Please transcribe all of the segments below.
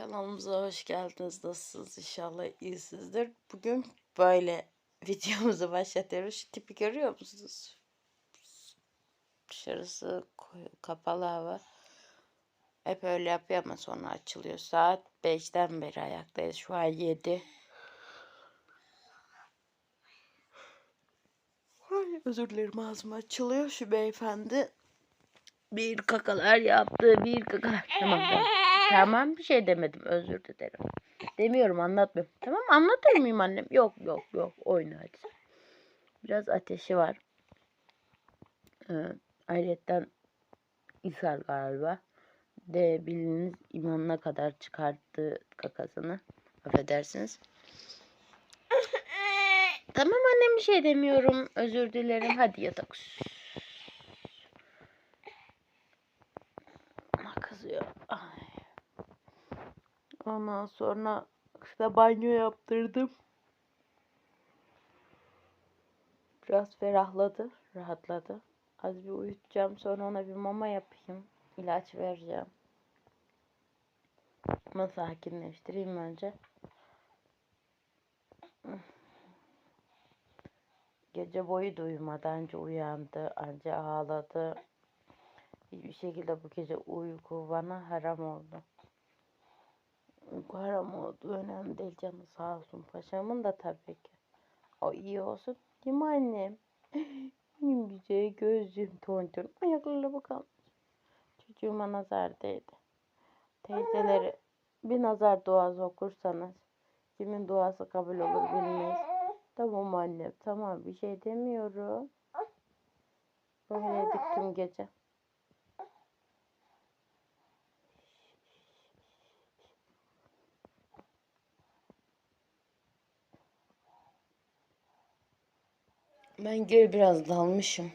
Kanalımıza hoş geldiniz. Nasılsınız? İnşallah iyisinizdir. Bugün böyle videomuzu başlatıyoruz. Şu tipi görüyor musunuz? Dışarısı kapalı hava. Hep öyle yapıyor ama sonra açılıyor. Saat 5'ten beri ayaktayız. Şu an 7. Ay, özür dilerim ağzım açılıyor. Şu beyefendi bir kakalar yaptı. Bir kakalar. Tamam tamam. Tamam bir şey demedim özür dilerim. Demiyorum anlatmıyorum. Tamam anlatır mıyım annem? Yok yok yok oyna hadi. Biraz ateşi var. Ee, ayrıca ishal galiba. De bildiğiniz imanına kadar çıkarttı kakasını. Affedersiniz. Tamam annem bir şey demiyorum. Özür dilerim. Hadi yatak. Ama kızıyor. Ay. Ondan sonra işte banyo yaptırdım. Biraz ferahladı, rahatladı. Az bir uyutacağım sonra ona bir mama yapayım. ilaç vereceğim. Ama sakinleştireyim önce. Gece boyu da uyumadı. Anca uyandı, anca ağladı. Hiçbir şekilde bu gece uyku bana haram oldu. Uyku haram oldu. Önemli değil canı sağ olsun. Paşamın da tabii ki. O iyi olsun. Değil mi annem? Benim güzel gözlüm tonton. Ayaklarına bakalım. Çocuğuma nazar değdi. Teyzeleri bir nazar duası okursanız kimin duası kabul olur bilmeyiz. Tamam annem tamam bir şey demiyorum. Böyledik tüm gece. Ben göğe biraz dalmışım.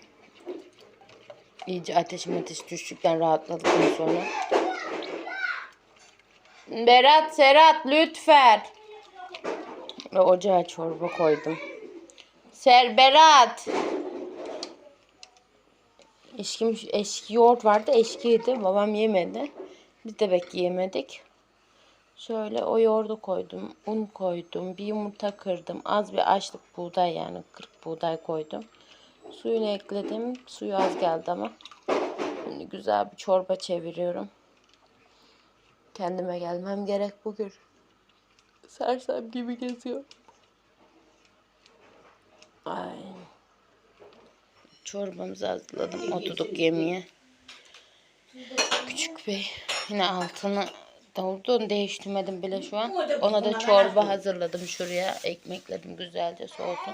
İyice ateşim ateş düştükten rahatladıktan sonra. Berat, Serhat lütfen. Ve ocağa çorba koydum. Ser Berat. Eşkim, eski yoğurt vardı eşkiydi. Babam yemedi. Biz de belki yemedik. Şöyle o yoğurdu koydum. Un koydum. Bir yumurta kırdım. Az bir açlık buğday yani. Kırık buğday koydum. Suyunu ekledim. Suyu az geldi ama. Şimdi güzel bir çorba çeviriyorum. Kendime gelmem gerek bugün. Sersem gibi geziyor. Ay. Çorbamızı hazırladım. Oturduk yemeğe. Küçük bey yine altını doldu. Değiştirmedim bile şu an. Ona da çorba hazırladım şuraya. Ekmekledim güzelce soğutun.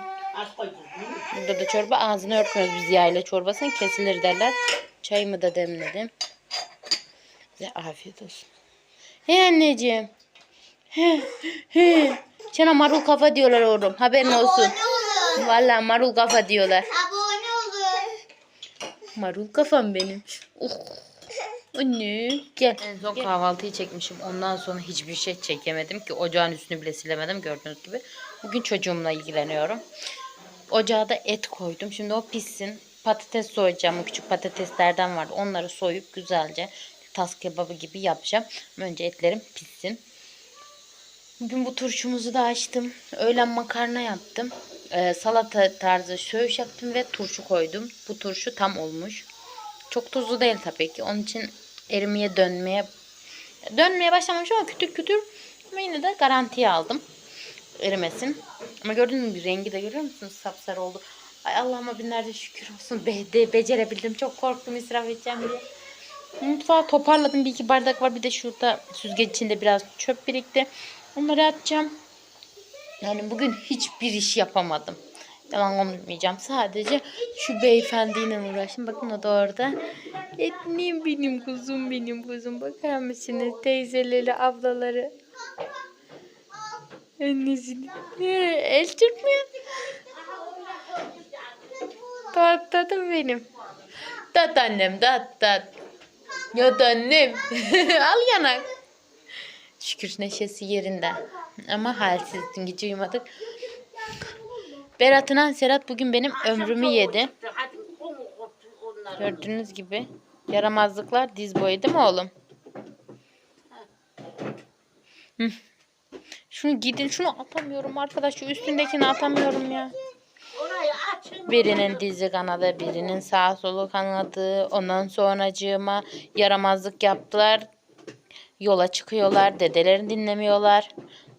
Burada da çorba ağzını örtmüyoruz biz yayla çorbasını kesilir derler. Çayımı da demledim. Size afiyet olsun. He anneciğim. He, he. Sana marul kafa diyorlar oğlum. Haberin olsun. Vallahi marul kafa diyorlar. Abone olun. Marul kafam benim. Oh. Anne gel. En son kahvaltıyı çekmişim. Ondan sonra hiçbir şey çekemedim ki ocağın üstünü bile silemedim gördüğünüz gibi. Bugün çocuğumla ilgileniyorum. Ocağa da et koydum. Şimdi o pişsin. Patates soyacağım. O küçük patateslerden vardı. Onları soyup güzelce tas kebabı gibi yapacağım. Önce etlerim pişsin. Bugün bu turşumuzu da açtım. Öğlen makarna yaptım. Ee, salata tarzı söğüş yaptım ve turşu koydum. Bu turşu tam olmuş. Çok tuzlu değil tabii ki. Onun için erimeye dönmeye dönmeye başlamamış ama kütür kütür ama yine de garantiye aldım. Erimesin. Ama gördünüz mü rengi de görüyor musunuz? Sapsarı oldu. Ay Allah'ıma binlerce şükür olsun. Be de becerebildim. Çok korktum israf edeceğim diye. Mutfağı toparladım. Bir iki bardak var. Bir de şurada süzgeç içinde biraz çöp birikti. Onları atacağım. Yani bugün hiçbir iş yapamadım. Yalan konuşmayacağım. Sadece şu beyefendiyle uğraştım. Bakın o da orada. Etniyim benim kuzum benim kuzum. Bakar mısınız? Teyzeleri, ablaları. Annesini. El çırpmıyor. Tat tadım benim. Tat annem tat tat. Yat annem. Al yanak. Şükür neşesi yerinde. Ama halsiz dün gece uyumadık. Berat'ın Serhat bugün benim ömrümü yedi. Gördüğünüz gibi yaramazlıklar diz boyu değil mi oğlum? Şunu gidin şunu atamıyorum arkadaş. Şu üstündekini atamıyorum ya. Birinin dizi kanadı, birinin sağ solu kanadı. Ondan sonracığıma yaramazlık yaptılar. Yola çıkıyorlar. Dedelerini dinlemiyorlar.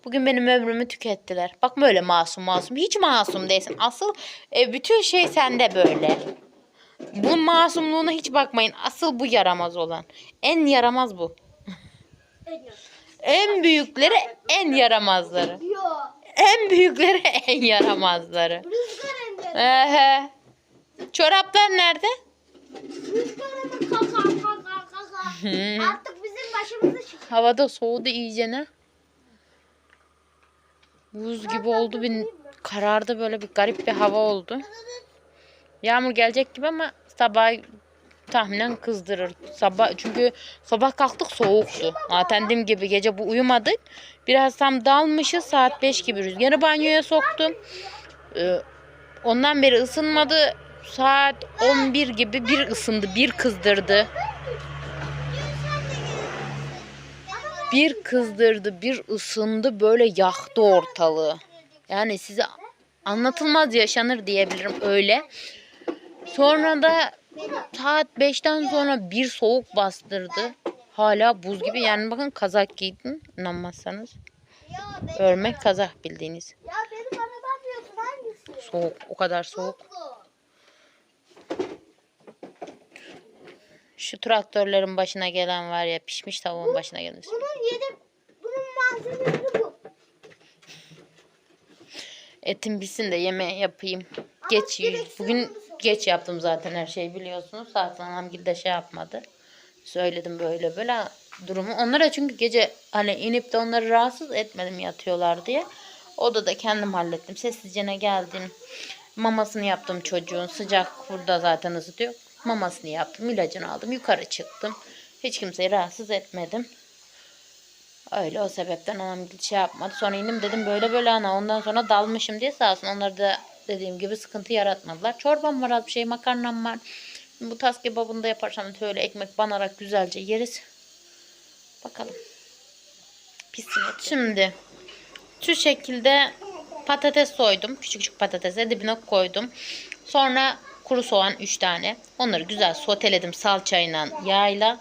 Bugün benim ömrümü tükettiler. Bak böyle masum masum. Hiç masum değilsin. Asıl e, bütün şey sende böyle. Bu masumluğuna hiç bakmayın. Asıl bu yaramaz olan. En yaramaz bu. En büyükleri en yaramazları. En büyükleri en yaramazları. Ehe. Çoraplar nerede? Artık bizim başımızı. Havada soğudu iyicene. Buz gibi oldu bir karardı böyle bir garip bir hava oldu. Yağmur gelecek gibi ama sabah tahminen kızdırır. Sabah çünkü sabah kalktık soğuktu. Zaten dediğim gibi gece bu uyumadık. Biraz tam dalmışız saat 5 gibi rüzgarı banyoya soktum. Ee, ondan beri ısınmadı. Saat 11 gibi bir ısındı, bir kızdırdı. Bir kızdırdı, bir ısındı, böyle yaktı ortalığı. Yani size anlatılmaz yaşanır diyebilirim öyle. Sonra da saat 5'ten sonra bir soğuk bastırdı. Hala buz gibi. Yani bakın kazak giydim. inanmazsanız. Örmek kazak bildiğiniz. Soğuk. O kadar soğuk. Şu traktörlerin başına gelen var ya pişmiş tavuğun başına gelmiş. Bunun yedi, bunun malzemesi bu. Etim bitsin de yemeği yapayım. Geç bugün geç yaptım zaten her şeyi biliyorsunuz. Zaten annem de şey yapmadı. Söyledim böyle böyle durumu. Onlara çünkü gece hani inip de onları rahatsız etmedim yatıyorlar diye. Odada kendim hallettim. Sessizce ne geldim. Mamasını yaptım çocuğun. Sıcak burada zaten ısıtıyor. Mamasını yaptım. ilacını aldım. Yukarı çıktım. Hiç kimseyi rahatsız etmedim. Öyle o sebepten anam şey yapmadı. Sonra indim dedim böyle böyle ana ondan sonra dalmışım diye sağ olsun. Onlar da dediğim gibi sıkıntı yaratmadılar. Çorbam var az bir şey makarnam var. Bu tas kebabını da yaparsam şöyle ekmek banarak güzelce yeriz. Bakalım. Pişsin et. Şimdi şu şekilde patates soydum. Küçük küçük patatese dibine koydum. Sonra kuru soğan 3 tane. Onları güzel soteledim salçayla, yağıyla.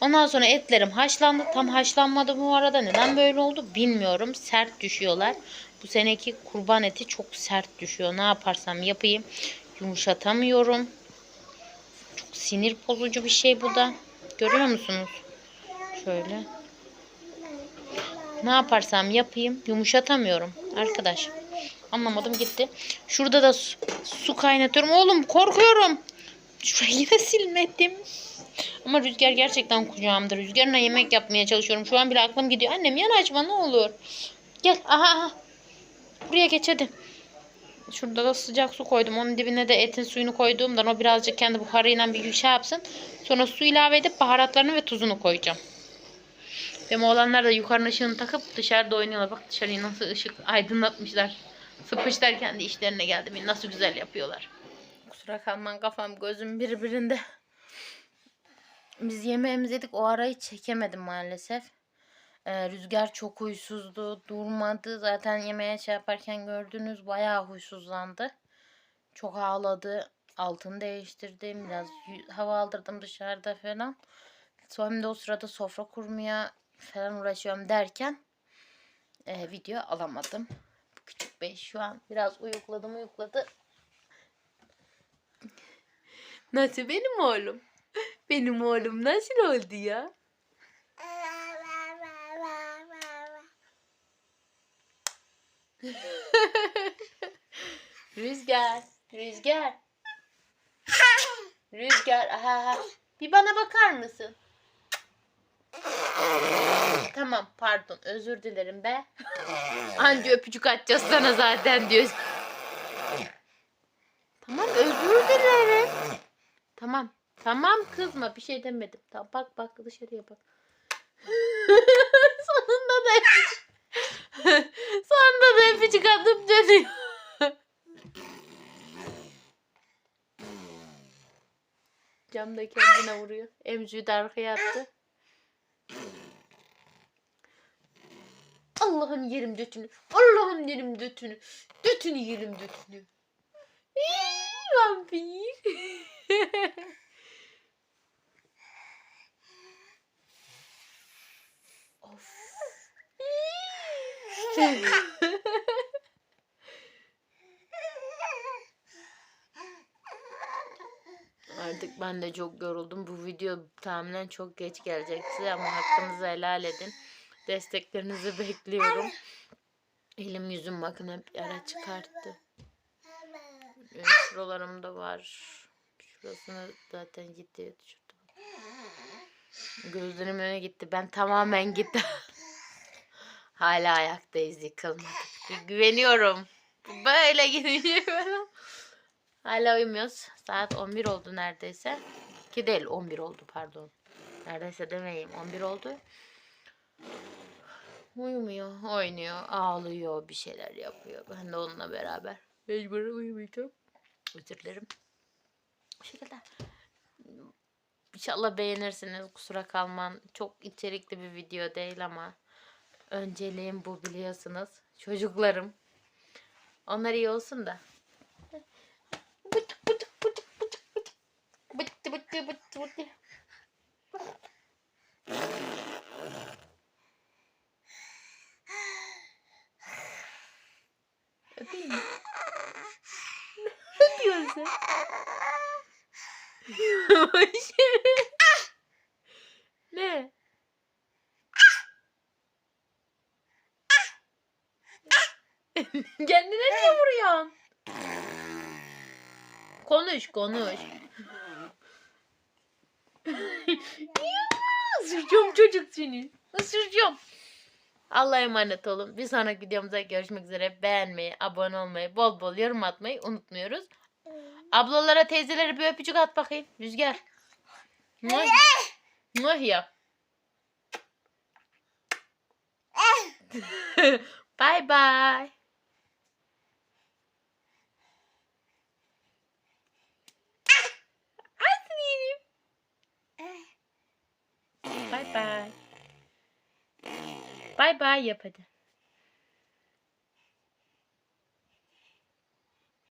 Ondan sonra etlerim haşlandı. Tam haşlanmadı bu arada. Neden böyle oldu bilmiyorum. Sert düşüyorlar. Bu seneki kurban eti çok sert düşüyor. Ne yaparsam yapayım. Yumuşatamıyorum. Çok sinir bozucu bir şey bu da. Görüyor musunuz? Şöyle. Ne yaparsam yapayım yumuşatamıyorum arkadaş. Anlamadım gitti. Şurada da su, su kaynatıyorum. Oğlum korkuyorum. Şurayı yine silmedim. Ama Rüzgar gerçekten kucağımda. Rüzgarına yemek yapmaya çalışıyorum. Şu an bile aklım gidiyor. Annem yanaşma ne olur. Gel. Aha aha. Buraya geç hadi. Şurada da sıcak su koydum. Onun dibine de etin suyunu koyduğumdan o birazcık kendi buharıyla bir şey yapsın. Sonra su ilave edip baharatlarını ve tuzunu koyacağım. Benim oğlanlar da yukarının ışığını takıp dışarıda oynuyorlar. Bak dışarıyı nasıl ışık aydınlatmışlar. Sıpışlar kendi işlerine geldi. Nasıl güzel yapıyorlar. Kusura kalman kafam gözüm birbirinde. Biz yemeğimizi yedik. O arayı çekemedim maalesef. Ee, rüzgar çok huysuzdu. Durmadı. Zaten yemeğe şey yaparken gördünüz. Bayağı huysuzlandı. Çok ağladı. Altını değiştirdim. Biraz hava aldırdım dışarıda falan. Sonra o sırada sofra kurmaya falan uğraşıyorum derken e, video alamadım. Bu küçük bey şu an biraz uyukladım uyukladı. Nasıl benim oğlum? Benim oğlum nasıl oldu ya? Rüzgar, Rüzgar. Rüzgar, aha. Bir bana bakar mısın? Tamam, pardon, özür dilerim be. Anca öpücük atacağız sana zaten diyor. Tamam, özür dilerim. Tamam, tamam kızma, bir şey demedim. Tamam, bak bak dışarıya bak. Sonunda da. Sonunda da öpücük atıp dönüyor. Camda kendine vuruyor. Emziği de arkaya attı. Allah'ım yerim dötünü. Allah'ım yerim dötünü. Dötünü yerim dötünü. İyi, Vampir. of. Artık ben de çok yoruldum. Bu video tahminen çok geç gelecek size ama hakkınızı helal edin. Desteklerinizi bekliyorum. Elim yüzüm bakın hep yara çıkarttı. Ee, Şuralarımda var. Şurasını zaten gitti. Gözlerim öne gitti. Ben tamamen gittim. Hala ayaktayız yıkılmadık. Güveniyorum. Böyle ben Hala uyumuyoruz. Saat 11 oldu neredeyse. Ki değil 11 oldu pardon. Neredeyse demeyeyim 11 oldu. Uyumuyor, oynuyor, ağlıyor, bir şeyler yapıyor. Ben de onunla beraber. Mecbur uyumayacağım. Özür dilerim. Bu şekilde. İnşallah beğenirsiniz. Kusura kalman. Çok içerikli bir video değil ama önceliğim bu biliyorsunuz. Çocuklarım. Onlar iyi olsun da. Bıtık bıtık bıtık bıtık bıtık. Bıtık bıtık bıtık bıtık. Öpeyim mi? Ne diyorsun sen? ne? Kendine niye vuruyorsun? Konuş konuş. ya, ısıracağım çocuk seni. Isıracağım. Allah'a emanet olun. Bir sonraki videomuzda görüşmek üzere. Beğenmeyi, abone olmayı, bol bol yorum atmayı unutmuyoruz. Ablalara, teyzelere bir öpücük at bakayım. Rüzgar. Muah. Muah ya. bye bye. Bye bye. Bye bye yap hadi.